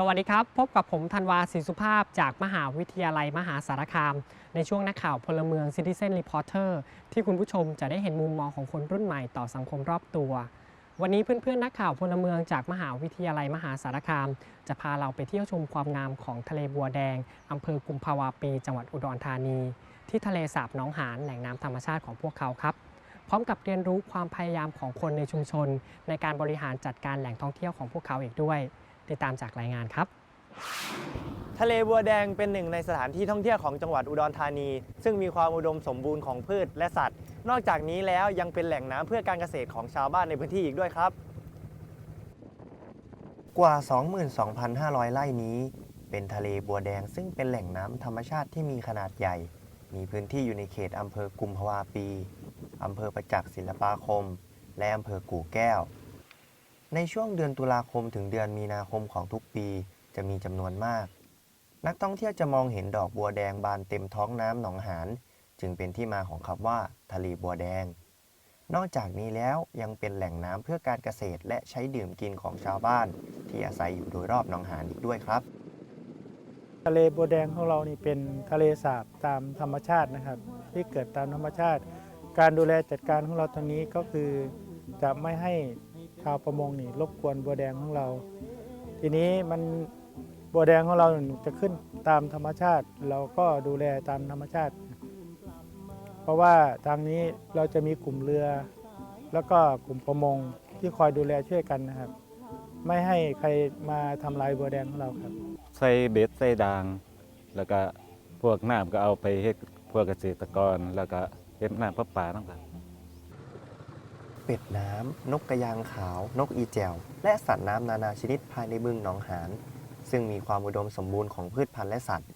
สวัสดีครับ พบกับผมธันวาศรีสุภาพจากมหาวิทยาลัยมหาสารคาม ในช่วงนักข่าวพลเมือง Citizen Reporter ที่คุณผู้ชมจะได้เห็นมุมมองของคนรุ่นใหม่ต่อสังคมรอบตัว วันนี้เพื่อนๆ นักข่าวพลเมืองจากมหาวิทยาลัยมหาสารคาม จะพาเราไปเที่ยวชมความงามของทะเลบัวแดงอำเภอกุมภาวาปี จังหวัดอุดรธานี ที่ทะเลสาบหนองหานแหล่งน้ำธรรมชาติของพวกเขาครับพร้อมกับเรียนรู้ความพยายามของคนในชุมชน ในการบริหารจัดการแหล่งท่องเที่ยวของพวกเขาอีกด้วย ติดตามจากรายงานครับ ทะเลบัวแดงเป็นหนึ่งในสถานที่ท่องเที่ยวของจังหวัดอุดรธานี ซึ่งมีความอุดมสมบูรณ์ของพืชและสัตว์ นอกจากนี้แล้วยังเป็นแหล่งน้ำเพื่อการเกษตรของชาวบ้านในพื้นที่อีกด้วยครับ กว่า 22,500 ไร่นี้ เป็นทะเลบัวแดงซึ่งเป็นแหล่งน้ำธรรมชาติที่มีขนาดใหญ่ มีพื้นที่อยู่ในเขตอำเภอกุมภาวาปี อำเภอประจักษ์ศิลปาคม และอำเภอกู่แก้ว ในช่วงเดือนตุลาคมถึงเดือนมีนาคมของทุกปีจะมีจำนวนมาก นักท่องเที่ยวจะมองเห็นดอกบัวแดงบานเต็มท้องน้ำหนองหานจึงเป็นที่มาของคำว่า ทะเลบัวแดง นอกจากนี้แล้วยังเป็นแหล่งน้ำเพื่อการเกษตรและใช้ดื่มกินของชาวบ้าน ที่อาศัยอยู่โดยรอบหนองหานอีกด้วยครับ ทะเลบัวแดงของเรานี่เป็นทะเลสาบตามธรรมชาตินะครับ ที่เกิดตามธรรมชาติ การดูแลจัดการของเราตรงนี้ก็คือจะไม่ให้ ชาวประมงนี่รบกวนบัวแดงของเรา ทีนี้มันบัวแดงของเราจะขึ้นตามธรรมชาติ เราก็ดูแลตามธรรมชาติ เพราะว่าทางนี้เราจะมีกลุ่มเรือ แล้วก็กลุ่มประมงที่คอยดูแลช่วยกันนะครับ ไม่ให้ใครมาทำลายบัวแดงของเราครับ ใส่เบ็ดใส่ดาง แล้วก็พวกน้ำก็เอาไปเฮ็ดพวกเกษตรกร แล้วก็เฮ็ดน้ำประปาต่างๆ เป็ดน้ำ นกกระยางขาว นกอีแจว และสัตว์น้ำนานาชนิดภายในบึงหนองหาน ซึ่งมีความอุดมสมบูรณ์ของพืชพันธุ์และสัตว์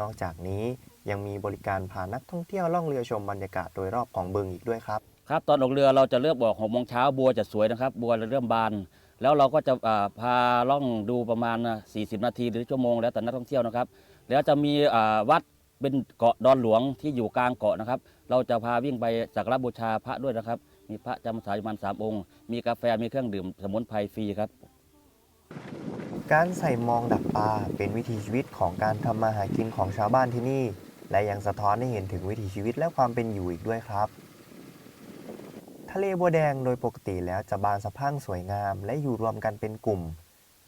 นอกจากนี้ยังมีบริการพานักท่องเที่ยวล่องเรือชมบรรยากาศโดยรอบของบึงอีกด้วยครับ ครับตอนออกเรือเราจะเลือกบอกหกโมงเช้าบัวจะสวยนะครับ บัวเริ่มบาน แล้วเราก็จะอ่าพาล่องดูประมาณอะ40 นาทีหรือชั่วโมงแล้วแต่นักท่องเที่ยวนะครับ แล้วจะมีอ่าวัดเป็นเกาะดอนหลวงที่อยู่กลางเกาะนะครับ เราจะพาวิ่งไปสักการะบูชาพระด้วยนะครับ มีพระจำพรรษาอยู่ประมาณสามองค์ มีกาแฟมีเครื่องดื่มสมุนไพรฟรีครับ การใส่มองดักปลาเป็นวิถีชีวิตของการทำมาหากินของชาวบ้านที่นี่ และยังสะท้อนให้เห็นถึงวิถีชีวิตและความเป็นอยู่อีกด้วยครับ ทะเลบัวแดงโดยปกติแล้วจะบานสะพรั่งสวยงาม และอยู่รวมกันเป็นกลุ่ม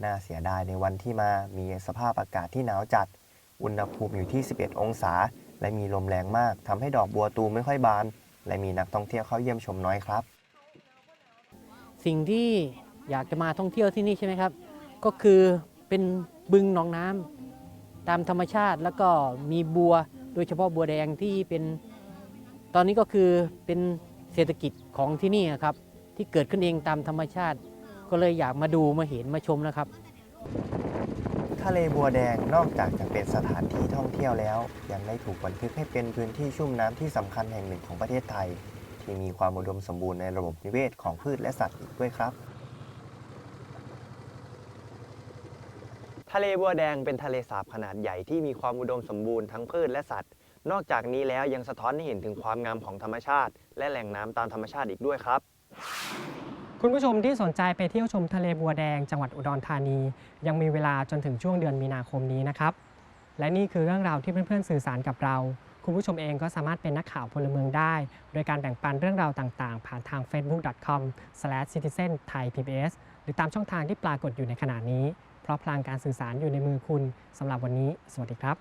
น่าเสียดายในวันที่มามีสภาพอากาศที่หนาวจัด อุณหภูมิอยู่ที่ 11 องศา และมีลมแรงมากทำให้ดอกบัวตูมไม่ค่อยบาน และมีนักท่องเที่ยวเข้าเยี่ยมชมน้อยครับ สิ่งที่อยากจะมาท่องเที่ยวที่นี่ใช่ไหมครับ ก็คือเป็นบึงหนองน้ำตามธรรมชาติแล้วก็มีบัว โดยเฉพาะบัวแดงที่เป็นตอนนี้ก็คือเป็นเศรษฐกิจของที่นี่ครับ ที่เกิดขึ้นเองตามธรรมชาติ ก็เลยอยากมาดูมาเห็นมาชมนะครับ ทะเลบัวแดงนอกจากจะเป็นสถานที่ท่องเที่ยวแล้ว ยังได้ถูกบันทึกให้เป็นพื้นที่ชุ่มน้ำที่สำคัญแห่งหนึ่งของประเทศไทย ที่มีความอุดมสมบูรณ์ในระบบนิเวศของพืชและสัตว์อีกด้วยครับ ทะเลบัวแดงเป็นทะเลสาบขนาดใหญ่ที่มีความอุดมสมบูรณ์ทั้งพืชและสัตว์ นอกจากนี้แล้วยังสะท้อนให้เห็นถึงความงามของธรรมชาติ และแหล่งน้ำตามธรรมชาติอีกด้วยครับ คุณผู้ชมที่สนใจไปเที่ยวชมทะเลบัวแดงจังหวัดอุดรธานี ยังมีเวลาจนถึงช่วงเดือนมีนาคมนี้นะครับ และนี่คือเรื่องราวที่เพื่อนๆสื่อสารกับเรา คุณผู้ชมเองก็สามารถเป็นนักข่าวพลเมืองได้ โดยการแบ่งปันเรื่องราวต่างๆ ผ่านทาง facebook.com/citizen-thai-pbs หรือตามช่องทางที่ปรากฏอยู่ในขณะนี้ เพราะพลังการสื่อสารอยู่ในมือคุณสำหรับวันนี้ สวัสดีครับ